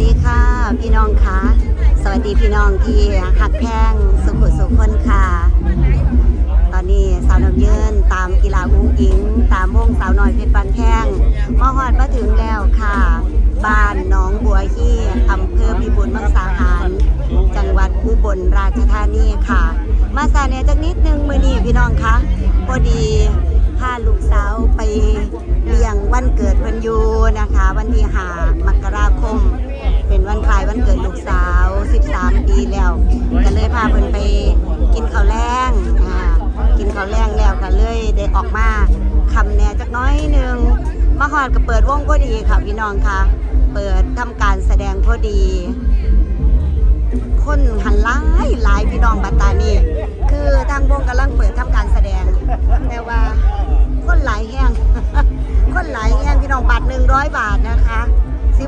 ดีค่ะพี่น้องค่ะสวัสดีพี่น้องที่หักแพงสุขุสุขคนค่ะ ตอนนี้สาวน้ำยืนตามกีฬาอุ้งอิง ตามวงสาวน้อยเพชรบานแพงมาฮอดมาถึงแล้วค่ะ บ้านหนองบัวฮี่อำเภอพิบูลมังสาหาร จังหวัดอุบลราชธานีค่ะ มาสายเนี่ยจักนิดนึงมือนี้พี่น้องคะพอดีพาลูกสาวไปเลี้ยงวันเกิดเพิ่นยูนะคะ วันที่หามกราคม เป็นวันคล้ายวันเกิดลูกสาว 13 ปีแล้ว ก็เลยพาเพิ่นไปกินข้าวแรงอ่ากินข้าวแรงแล้วก็เลยได้ออกมาคำแหน่จักน้อยหนึงมาหอดก็เปิดวงพอดีค่ะพี่น้องค่ะ เปิดทำการแสดงพอดี คนหันหลายหลายพี่น้องบัตตานี่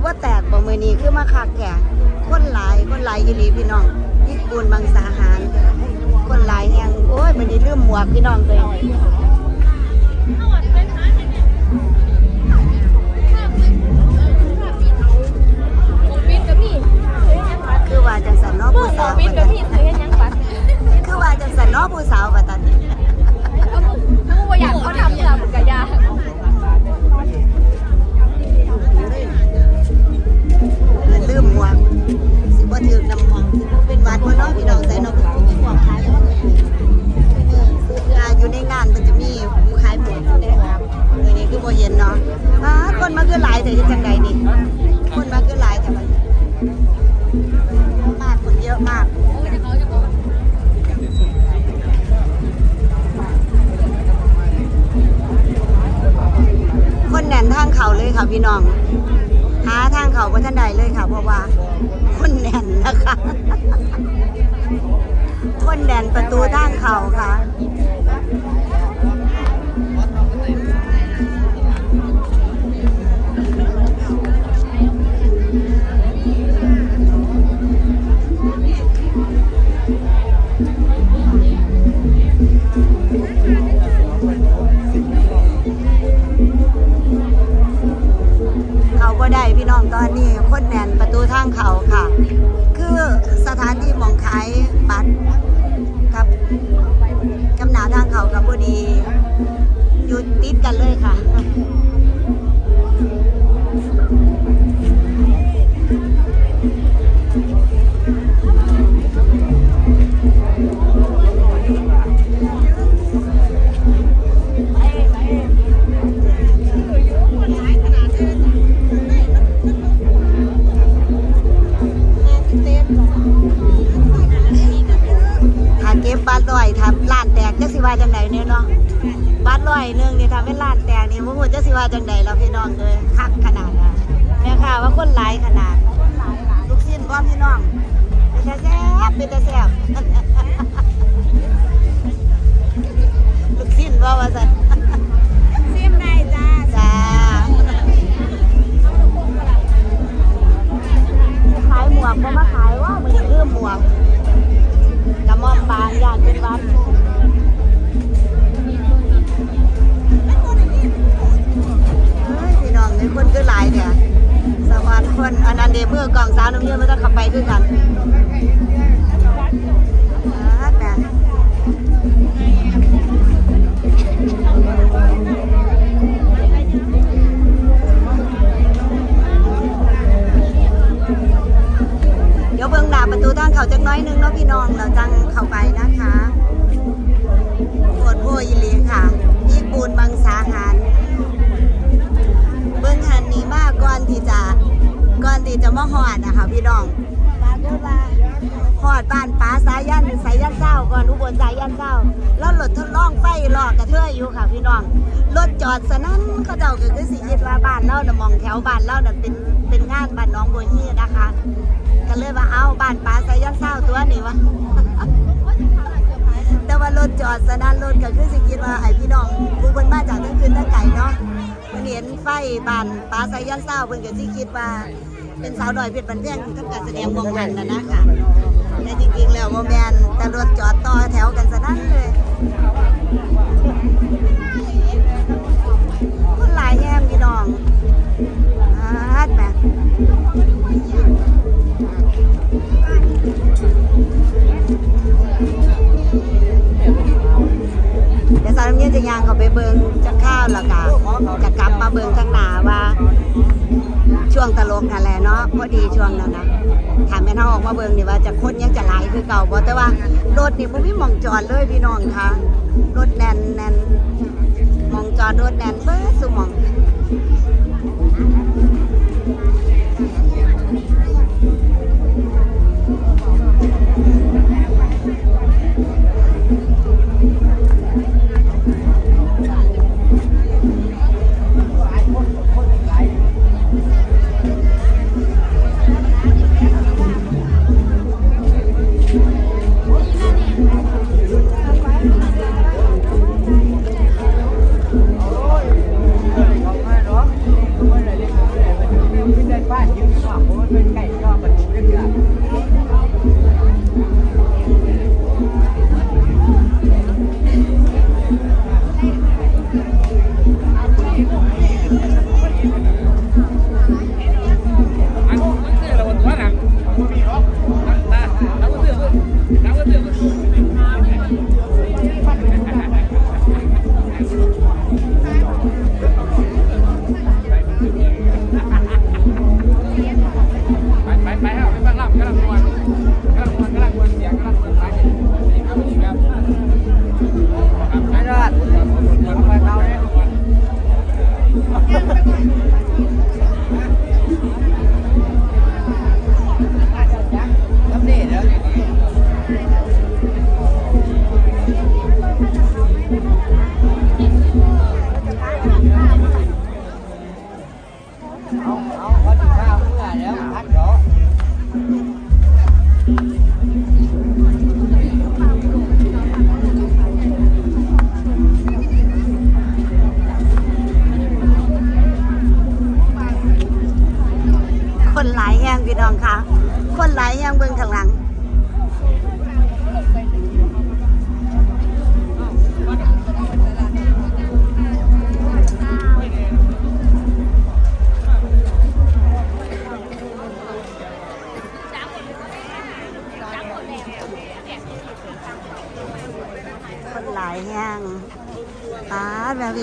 ว่าแตกบ่มือนี้คือมาคักแก่คนหลายคนหลายอีหลีพี่น้องที่บูนบางสาหาร คนหลายแห้งโอ้ยมันนี้ลืมหมวกพี่น้องเลยคือว่าจังสันนอผู้สาวคือว่าจังสันนอผู้สาวบัดตานีมัน เขาเลยค่ะพี่น้อง หาทางเขาก็ท่านใดเลยค่ะ เพราะว่าคนแน่นนะคะ คนแน่นประตูทางเขาค่ะ น้องตอนนี้คนแน่นประตูทางเขาค่ะ คือสถานที่มองขายบัตรกับกำหนาทางเขากับพอดี อยู่ติดกันเลยค่ะ ถ้าเก็บบัตรลอยทำล้านแตกจะสิว่าจังใดเนี่ยเนาะบัตรลอยหนึ่งนี่ทำเป็นล้านแตกนี่มึงว่าจะสิว่าจังใดเราพี่น้องเลยคักขนาดนะแม่ค่ะว่าคนหลายขนาดลูกชิ้นพร้อมพี่น้องเป็นแต่แซ่บเป็นแต่แซ่บ จะมาหอดนะคะพี่น้องหอดบ้านป้าสายันสายันเศร้าก่อนอุบลสายันเศร้าแล้วรถทดลองไฟลอกกระเทยอยู่ค่ะพี่น้องรถจอดสนั่นเขาเจ้าก็คือสิคิดว่าบ้านเล่าน่ะมองแถวบ้านเล่าน่ะเป็นเป็นงานบ้านน้องโบัวฮีนะคะก็เลยว่าเอาบ้านป้าสายันเศร้าตัวนี้วะแต่ว่ารถจอดสนั่นรถก็คือสิคิดว่าไอพี่น้องผู้เพิ่นมาจากทั้งคืนทั้งไก่เนาะเพิ่นเห็นไฟบ้านปลาใสยันเศร้าเพิ่นก็สิคิดว่า เป็นสาวดอยเพชรบันเทียงทำการแสดงวงหันแล้วนะค่ะแต่จริงๆแล้วโมแมนตำรวจจอดต่อแถวกันซะนั่นเลยคนหลายแย่มพี่น้องฮัดแม่เดี๋ยวสาวน้ำเงี้ยจะยางเขาไปเบิงจะข้าวแล้วก็จะกลับมาเบิงข้างหน้าว่า ช่วงตลกนั่นแหละเนาะพอดีช่วงนั้นนะถามแม่น้าออกมาเบิงนี่ว่าจะคนยังจะหลายคือเก่าบ่แต่ว่ารถนี่บ่มีหมองจอดเลยพี่น้องคะรถแน่นแน่นหมองจอดรถแน่นเบ้อสุหมอง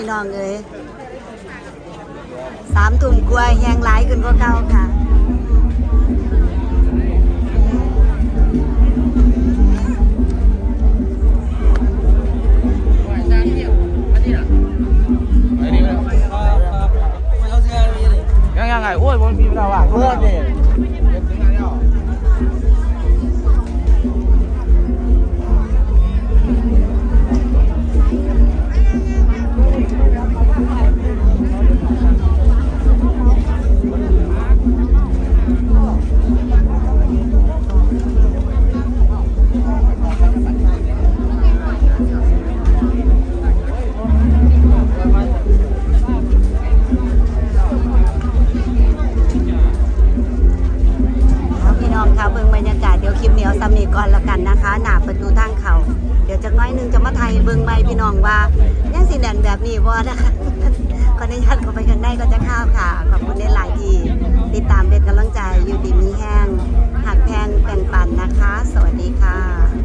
พี่น้องเอ้ยสามทุ่มกว่าแห้งหลายขึ้นกว่าเก่าค่ะยังยังไงโอ้ยบนพีเราอะเพื่อนเนี่ย นี้ก่อนละกันนะคะ หน้าประตูทางเขา เดี๋ยวจะน้อยนึงจะมาไทยเบิ่งใหม่พี่น้องว่ายังสีแดนแบบนี้บ่นะคะขออนุญาตเข้าไปข้างในก็จะเข้าวค่ะ ขอบคุณในหลายที่ติดตามเป็นกำลังใจอยู่ดีมีแห้งหักแพงแบ่งปันนะคะ สวัสดีค่ะ